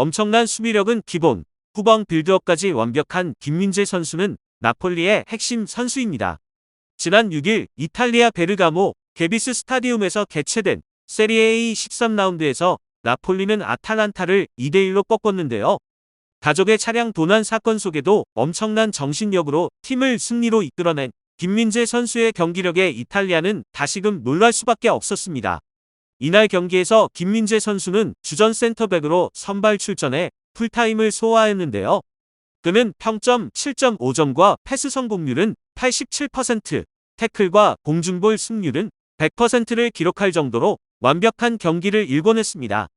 엄청난 수비력은 기본, 후방 빌드업까지 완벽한 김민재 선수는 나폴리의 핵심 선수입니다. 지난 6일 이탈리아 베르가모 게비스 스타디움에서 개최된 세리에 A 13라운드에서 나폴리는 아탈란타를 2대1로 꺾었는데요. 가족의 차량 도난 사건 속에도 엄청난 정신력으로 팀을 승리로 이끌어낸 김민재 선수의 경기력에 이탈리아는 다시금 놀랄 수밖에 없었습니다. 이날 경기에서 김민재 선수는 주전 센터백으로 선발 출전해 풀타임을 소화했는데요. 그는 평점 7.5점과 패스 성공률은 87%, 태클과 공중볼 승률은 100%를 기록할 정도로 완벽한 경기를 일궈냈습니다.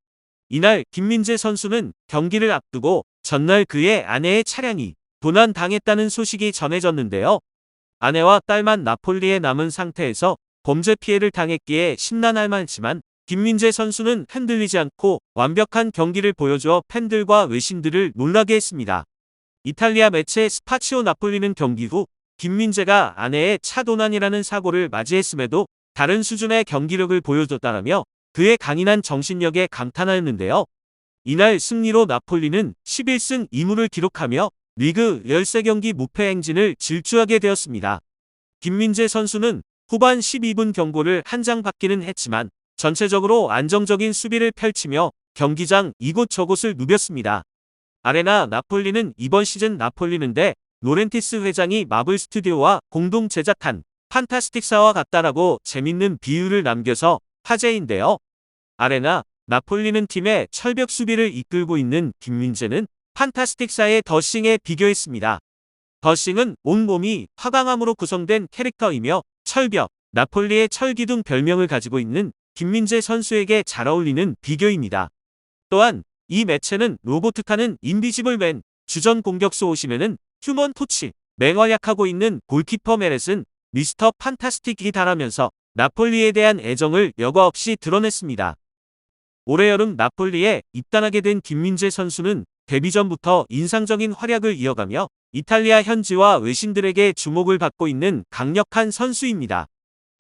이날 김민재 선수는 경기를 앞두고 전날 그의 아내의 차량이 도난당했다는 소식이 전해졌는데요. 아내와 딸만 나폴리에 남은 상태에서 범죄 피해를 당했기에 심란할 만치만 김민재 선수는 흔들리지 않고 완벽한 경기를 보여주어 팬들과 외신들을 놀라게 했습니다. 이탈리아 매체 스파치오 나폴리는 경기 후 김민재가 아내의 차 도난이라는 사고를 맞이했음에도 다른 수준의 경기력을 보여줬다라며 그의 강인한 정신력에 감탄하였는데요. 이날 승리로 나폴리는 11승 2무를 기록하며 리그 13경기 무패 행진을 질주하게 되었습니다. 김민재 선수는 후반 12분 경고를 한 장 받기는 했지만 전체적으로 안정적인 수비를 펼치며 경기장 이곳저곳을 누볐습니다. 아레나 나폴리는 이번 시즌 나폴리는데 노렌티스 회장이 마블 스튜디오와 공동 제작한 판타스틱사와 같다라고 재밌는 비유를 남겨서 화제인데요. 아레나 나폴리는 팀의 철벽 수비를 이끌고 있는 김민재는 판타스틱사의 더싱에 비교했습니다. 더싱은 온몸이 화강암으로 구성된 캐릭터이며 철벽, 나폴리의 철기둥 별명을 가지고 있는 김민재 선수에게 잘 어울리는 비교입니다. 또한 이 매체는 로보트카는 인비지블맨, 주전 공격수 오시면은 휴먼 토치, 맹활약하고 있는 골키퍼 메렛은 미스터 판타스틱이다라면서 나폴리에 대한 애정을 여과 없이 드러냈습니다. 올해 여름 나폴리에 입단하게 된 김민재 선수는 데뷔 전부터 인상적인 활약을 이어가며 이탈리아 현지와 외신들에게 주목을 받고 있는 강력한 선수입니다.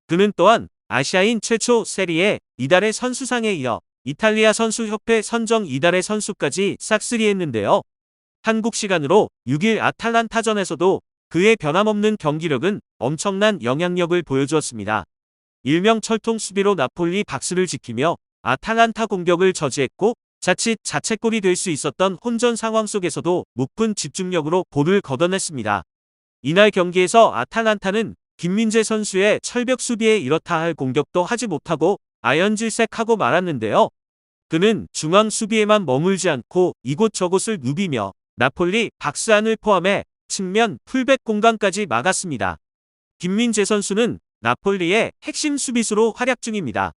그는 또한 아시아인 최초 세리에 이달의 선수상에 이어 이탈리아 선수협회 선정 이달의 선수까지 싹쓸이했는데요. 한국 시간으로 6일 아탈란타전에서도 그의 변함없는 경기력은 엄청난 영향력을 보여주었습니다. 일명 철통 수비로 나폴리 박스를 지키며 아탈란타 공격을 저지했고 자칫 자책골이 될 수 있었던 혼전 상황 속에서도 높은 집중력으로 골을 걷어냈습니다. 이날 경기에서 아탈란타는 김민재 선수의 철벽 수비에 이렇다 할 공격도 하지 못하고 아연질색하고 말았는데요. 그는 중앙 수비에만 머물지 않고 이곳저곳을 누비며 나폴리 박스 안을 포함해 측면 풀백 공간까지 막았습니다. 김민재 선수는 나폴리의 핵심 수비수로 활약 중입니다.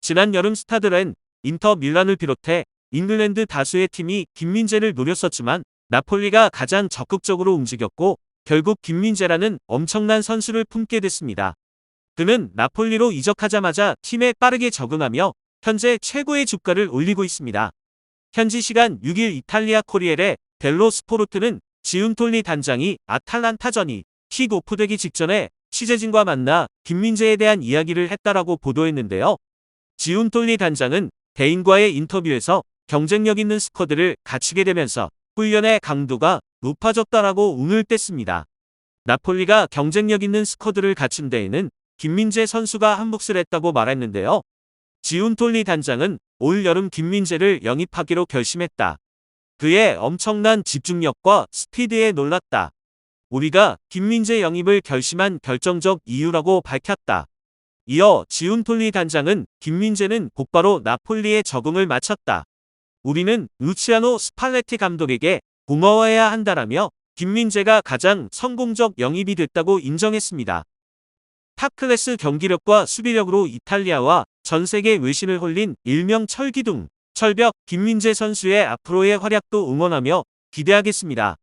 지난 여름 스타들은 인터 밀란을 비롯해 잉글랜드 다수의 팀이 김민재를 노렸었지만 나폴리가 가장 적극적으로 움직였고 결국 김민재라는 엄청난 선수를 품게 됐습니다. 그는 나폴리로 이적하자마자 팀에 빠르게 적응하며 현재 최고의 주가를 올리고 있습니다. 현지 시간 6일 이탈리아 코리엘의 델로 스포르트는 지운톨리 단장이 아탈란타전이 킥 오프되기 직전에 취재진과 만나 김민재에 대한 이야기를 했다라고 보도했는데요. 지운톨리 단장은 대인과의 인터뷰에서 경쟁력 있는 스쿼드를 갖추게 되면서 훈련의 강도가 높아졌다라고 운을 뗐습니다. 나폴리가 경쟁력 있는 스쿼드를 갖춘 데에는 김민재 선수가 한 몫을 했다고 말했는데요. 지운톨리 단장은 올 여름 김민재를 영입하기로 결심했다. 그의 엄청난 집중력과 스피드에 놀랐다. 우리가 김민재 영입을 결심한 결정적 이유라고 밝혔다. 이어 지운톨리 단장은 김민재는 곧바로 나폴리에 적응을 마쳤다. 우리는 루치아노 스팔레티 감독에게 고마워해야 한다라며 김민재가 가장 성공적 영입이 됐다고 인정했습니다. 탑클래스 경기력과 수비력으로 이탈리아와 전 세계 외신을 홀린 일명 철기둥, 철벽 김민재 선수의 앞으로의 활약도 응원하며 기대하겠습니다.